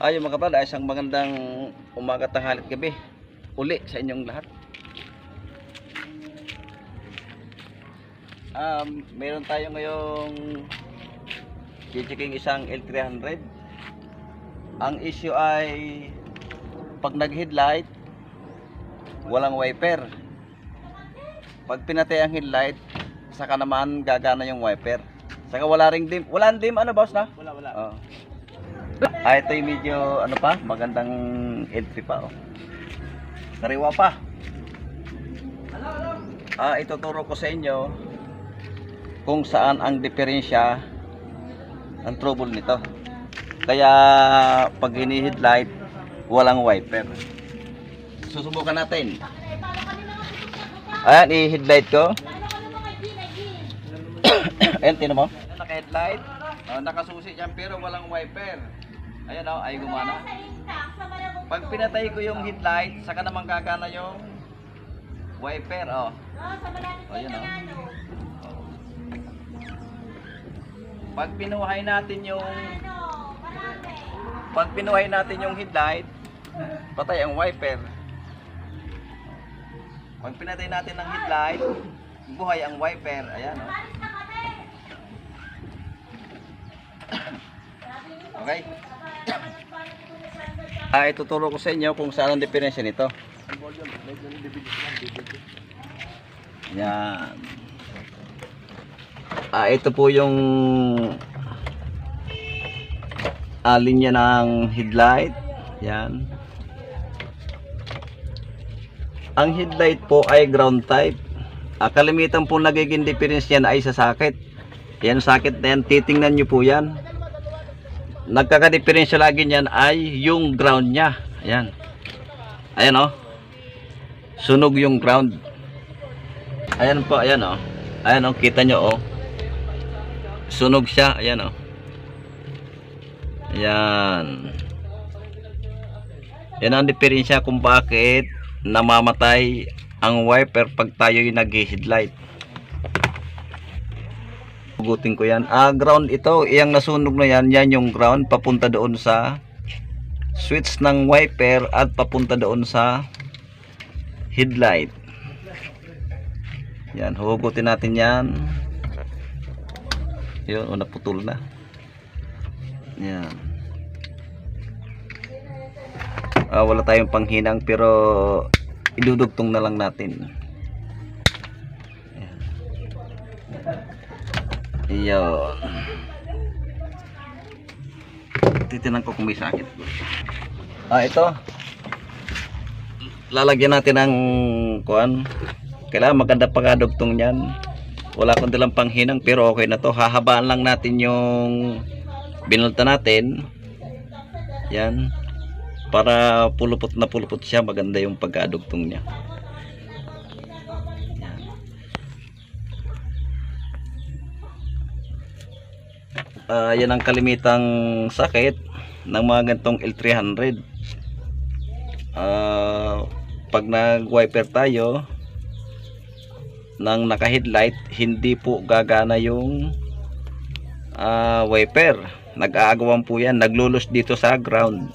Ayun mga ay isang magandang umaga, tanghali at gabi. Uli sa inyong lahat. Um, meron tayo ngayong checking isang L300. Ang issue ay pag nag-headlight, walang wiper. Pag pinatay ang headlight, saka naman gagana yung wiper. Saka wala ring dim. Wala dim ano boss na? Wala, wala. Oh. Ah, ito yung medyo ano pa, magandang entry pa oh. Sariwa pa. Ah, ituturo ko sa inyo kung saan ang diferensya ng trouble nito. Kaya pag hini-headlight, walang wiper. Susubukan natin. Ayan, i-headlight ko. Ayan, tinan mo. Naka-headlight. Oh, nakasusi dyan pero walang wiper. Ayan o, ay gumana. Pag pinatay ko yung headlight, saka naman gagana yung wiper. Oh. Oh, yan oh. Oh. Pag pinuhay natin yung pag pinuhay natin yung headlight, patay ang wiper. Pag pinatay natin ng headlight, buhay ang wiper. Ayan oh. Okay? Ah, ituturo ko sa inyo kung saan ang diferensya nito. Yan. Ah, ito po yung ah, linya ng headlight. Yan. Ang headlight po ay ground type. Ah, kalimitan po nagiging difference yan ay sa sakit. Yan sakit na yan. Titingnan nyo po yan nagkakadiferensya lagi niyan ay yung ground niya. Ayan. Ayan oh. Sunog yung ground. Ayan po, ayan oh. Ayan oh, kita nyo oh. Sunog siya, ayan oh. Ayan. Yan ang diferensya kung bakit namamatay ang wiper pag tayo yung nag-headlight. Hugutin ko yan. Ah, ground ito. Iyang nasunog na yan. Yan yung ground. Papunta doon sa switch ng wiper at papunta doon sa headlight. Yan. Hugutin natin yan. Yun. O, naputol na. Yan. Ah, wala tayong panghinang pero idudugtong na lang natin. Iyon. Titinan ko kung may sakit. Ah, ito. Lalagyan natin ng kuan. Kailangan maganda pagkadugtong niyan. Wala kundi lang panghinang pero okay na to. Hahabaan lang natin yung binulta natin. Yan. Para pulupot na pulupot siya. Maganda yung pagkadugtong niya. Ah, yan ang kalimitang sakit ng mga gantong L300 Ah, pag nag wiper tayo ng naka headlight hindi po gagana yung ah, wiper. Nag-aagawan po yan naglulos dito sa ground.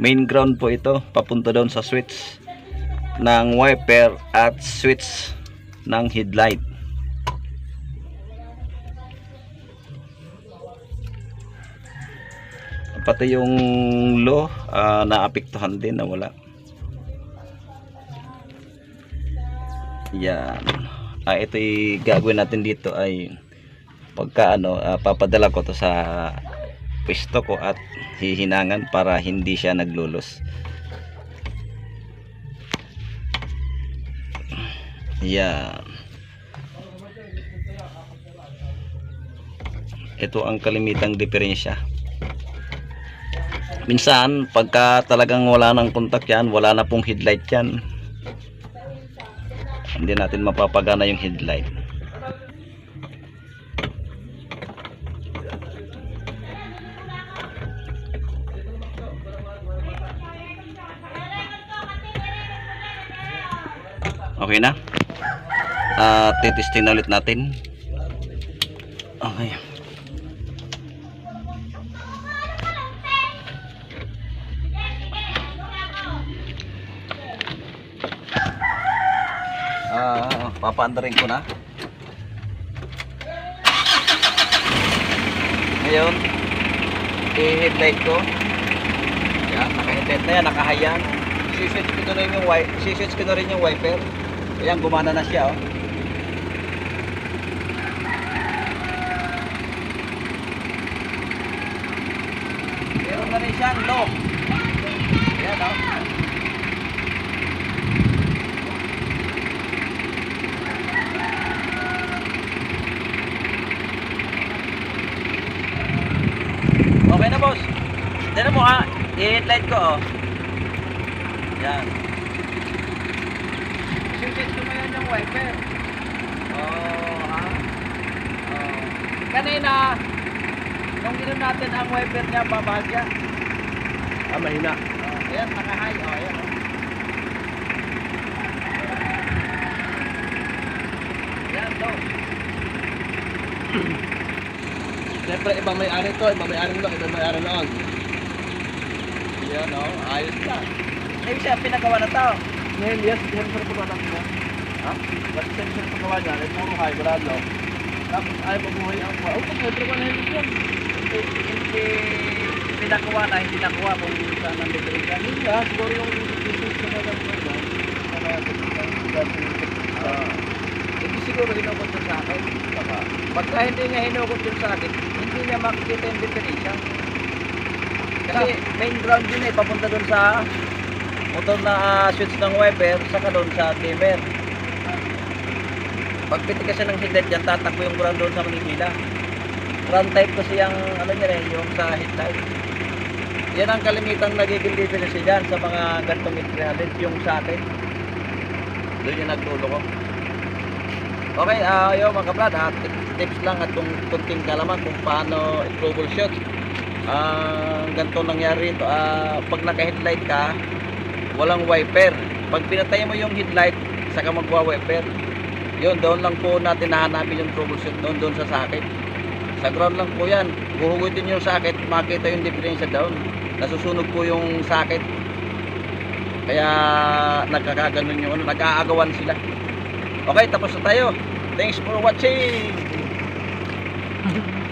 Main ground po ito papunta doon sa switch ng wiper at switch ng headlight pati yung low uh, naapektuhan din na wala. Yan. Ah, ito gagawin natin dito ay pagka ano ah, papadala ko to sa pwesto ko at hihinangan para hindi siya naglulos. Yan. Ito ang kalimitang diferensya minsan pagka talagang wala ng kontak yan wala na pong headlight yan. Hindi natin mapapagana yung headlight. Okay na? Uh, titesting na ulit natin. Okay papaandarin ko na. Ngayon, i-headlight ko. Yan, naka-headlight na yan, nakahayan. Siswitch ko na rin yung, wi- siswitch ko na rin yung wiper. Ayan, gumana na siya, oh. Meron na rin siyang lock. Ayan, oh. Okay na, boss. Tignan mo ha, i-headlight ko, oh. Yan. Siswitch ko ngayon yung wiper. Oh, ha? Oh. Kanina, nung ganoon natin ang wiper niya, babahal siya. Ah, mahina. Oh, ayan, naka-high. Oh, ayan, oh. Yan, to. Siyempre, ibang may-ari to, ibang may-ari to, ibang may-ari noon. Yan, oh. Ayos na. Ngayon siya, pinagawa na to. Ngayon, yes, sensor ko ba natin Ha? Mas sensor ko gawa niya, ay puro high, wala low. Tapos ay mabuhay ang kwa. Oh, pag ko na hindi yan. Hindi, hindi pinagawa na, hindi nakuha kung saan ang diferensya. Hindi nga, siguro yung business na lang ko. Para Ah. hindi siguro hinukot yun sa akin. Pagka hindi niya hinukot yun sa akin, hindi niya makikita yung diferensya. Kasi main ground yun eh, papunta doon sa motor na ah, switch ng wiper, saka doon sa dimmer. Pag pitik kasi ng headlight dyan, tatakbo yung ground doon sa Manila. Ground type kasi yung ano niya rin, yung sa headlight. Yan ang kalimitang nagiging difference dyan sa mga gantong 300, yung sa atin. Doon yung nagtulo ko. Okay, uh, yo mga kabrad, ah, tip- tips lang at kung kunting kalaman kung paano i-troubleshoot. Ang ganito nangyari ito, ah, pag naka-headlight ka, walang wiper. Pag pinatay mo yung headlight, saka magwa-wiper. Yun, doon lang po natin nahanapin yung troubleshoot doon, doon sa socket. Sa ground lang po yan. Huhugutin yung socket, makita yung diferensya down. Nasusunog po yung socket. Kaya nagkakaganon yung ano, nag-aagawan sila. Okay, tapos na tayo. Thanks for watching.